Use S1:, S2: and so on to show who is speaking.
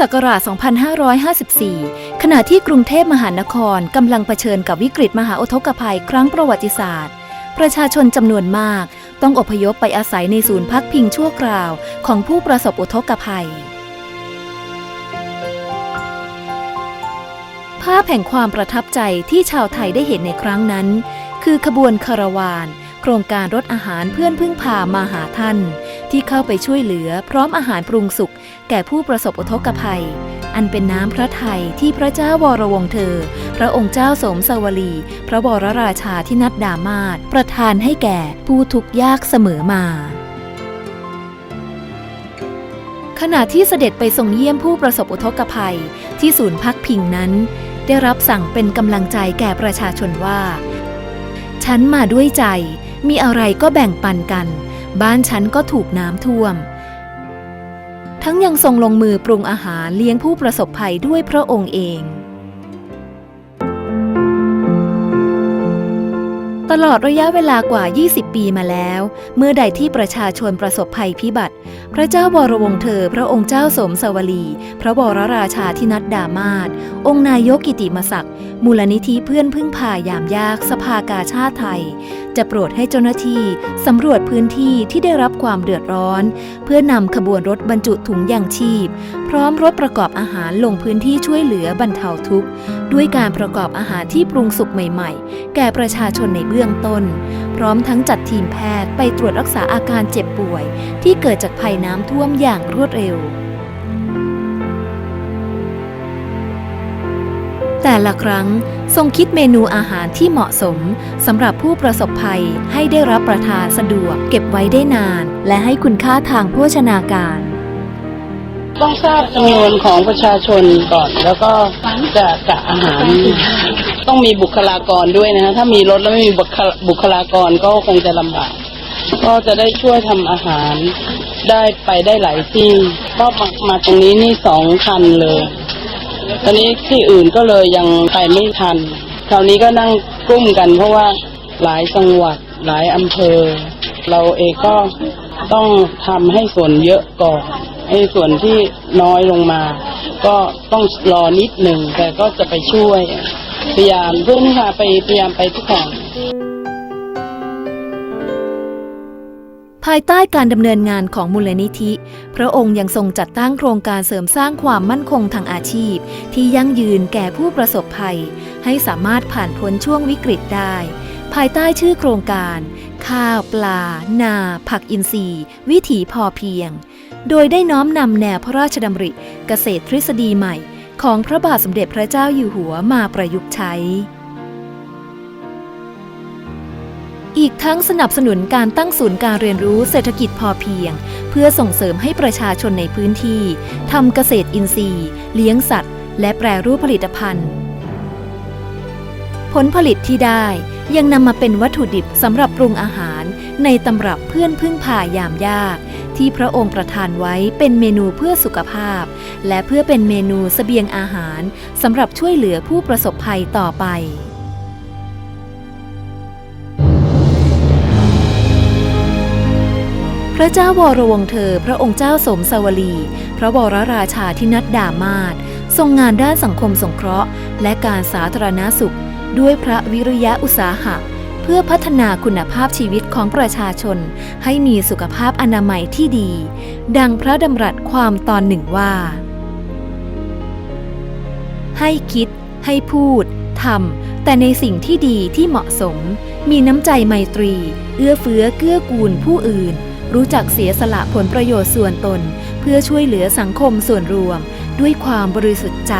S1: ศักราช 2554 ขณะที่กรุงเทพมหานครกำลังเผชิญกับวิกฤตมหาอุทกภัยครั้งประวัติศาสตร์ ประชาชนจำนวนมาก ต้องอพยพไปอาศัยในศูนย์พักพิงชั่วคราวของผู้ประสบอุทกภัย ภาพแห่งความประทับใจที่ชาวไทยได้เห็นในครั้งนั้น คือขบวนคาราวาน โครงการรถอาหารเพื่อนพึ่งพามาหาท่าน ที่เข้าไปช่วยเหลือพร้อมอาหารปรุงสุกแก่ผู้ประสบอุทกภัย อันเป็นน้ำพระทัยที่พระเจ้าวรวงเธอ พระองค์เจ้าสมสวลี พระบรราชาที่นัดดามาศประทานให้แก่ผู้ทุกข์ยากเสมอมา ขณะที่เสด็จไปทรงเยี่ยมผู้ประสบอุทกภัยที่ศูนย์พักพิงนั้น ได้รับสั่งเป็นกำลังใจแก่ประชาชนว่า ฉันมาด้วยใจมีอะไรก็แบ่งปันกัน บ้านฉันก็ถูกน้ำท่วม ทั้งยังทรงลงมือปรุงอาหารเลี้ยงผู้ประสบภัยด้วยพระองค์เอง ตลอดระยะเวลากว่า 20 ปีมาแล้ว เมื่อใดที่ประชาชนประสบภัยพิบัติ พระเจ้าวรวงศ์เธอ พระองค์เจ้าสมสวลี พระบรราชาธินัดดามาศองค์นายกกิติมศักดิ์มูลนิธิเพื่อนพึ่งพายามยากสภากาชาติไทยจะโปรดให้เจ้าหน้าที่สำรวจพื้นที่ที่ได้รับความเดือดร้อน เพื่อนำขบวนรถบรรจุถุงยางชีพ พร้อมรถประกอบอาหารลงพื้นที่ช่วยเหลือบรรเทาทุกข์ ด้วยการประกอบอาหารที่ปรุงสุกใหม่ๆ แก่ประชาชนในเบื้องต้น พร้อมทั้งจัดทีมแพทย์ไปตรวจรักษาอาการเจ็บป่วย ที่เกิดจากภัยน้ำท่วมอย่างรวดเร็ว ละครั้งทรงคิดเมนูอาหารที่เหมาะสมสำหรับผู้ประสบภัยให้ได้รับประทานสะดวกเก็บไว้ได้นาน และให้คุณค่าทางโภชนาการ
S2: ต้องทราบจำนวนของประชาชนก่อน แล้วก็จะกะอาหาร ต้องมีบุคลากรด้วยนะฮะถ้ามีรถแล้วไม่มีบุคลากรก็คงจะลำบากก็จะได้ช่วยทำอาหารได้ไปได้หลายที่ ก็มามาตรงนี้นี่สองคันเลย ตอนนี้ที่อื่นก็เลยยังไปไม่ทัน คราวนี้ก็นั่งกลุ้มกัน เพราะว่าหลายจังหวัดหลายอำเภอ เราเองก็ต้องทำให้ส่วนเยอะก่อนให้ส่วนที่น้อยลงมา ก็ต้องรอนิดหนึ่งแต่ก็จะไปช่วย พยายามเพื่อนค่ะไปพยายามไปทุกแห่งา
S1: ยใต้การดำเนินงานของมูลนิธิ พระองค์ยังทรงจัดตั้งโครงการเสริมสร้างความมั่นคงทางอาชีพ ที่ยั่งยืนแก่ผู้ประสบภัย ให้สามารถผ่านพ้นช่วงวิกฤตได้ ภายใต้ชื่อโครงการ ข้าว ปลา นา ผักอินทรีย์ วิถีพอเพียง โดยได้น้อมนำแนวพระราชดำริ เกษตรทฤษฎีใหม่ ของพระบาทสมเด็จพระเจ้าอยู่หัวมาประยุกต์ใช้ อีกทั้งสนับสนุนการตั้งศูนย์การเรียนรู้เศรษฐกิจพอเพียง เพื่อส่งเสริมให้ประชาชนในพื้นที่ทำเกษตรอินทรีย์ เลี้ยงสัตว์ และแปรรูปผลิตภัณฑ์ ผลผลิตที่ได้ยังนำมาเป็นวัตถุดิบสำหรับปรุงอาหาร ในตำรับเพื่อนพึ่งพายามยาก ที่พระองค์ประทานไว้เป็นเมนูเพื่อสุขภาพ และเพื่อเป็นเมนูเสบียงอาหารสำหรับช่วยเหลือผู้ประสบภัยต่อไป ระเจ้าวรวงเธอ พระองค์เจ้าสมสวลี พระวรราชาธินัดดามาศทรงงานด้านสังคมสงเคราะห์ และการสาธารณสุข ด้วยพระวิริยะอุตสาหะ เพื่อพัฒนาคุณภาพชีวิตของประชาชน ให้มีสุขภาพอนามัยที่ดี ดังพระดำรัสความตอนหนึ่งว่า ให้คิด ให้พูดทำแต่ในสิ่งที่ดีที่เหมาะสม มีน้ำใจไมตรี เอื้อเฟื้อเกื้อกูลผู้อื่น รู้จักเสียสละผลประโยชน์ส่วนตน เพื่อช่วยเหลือสังคมส่วนรวม ด้วยความบริสุทธิ์ใจ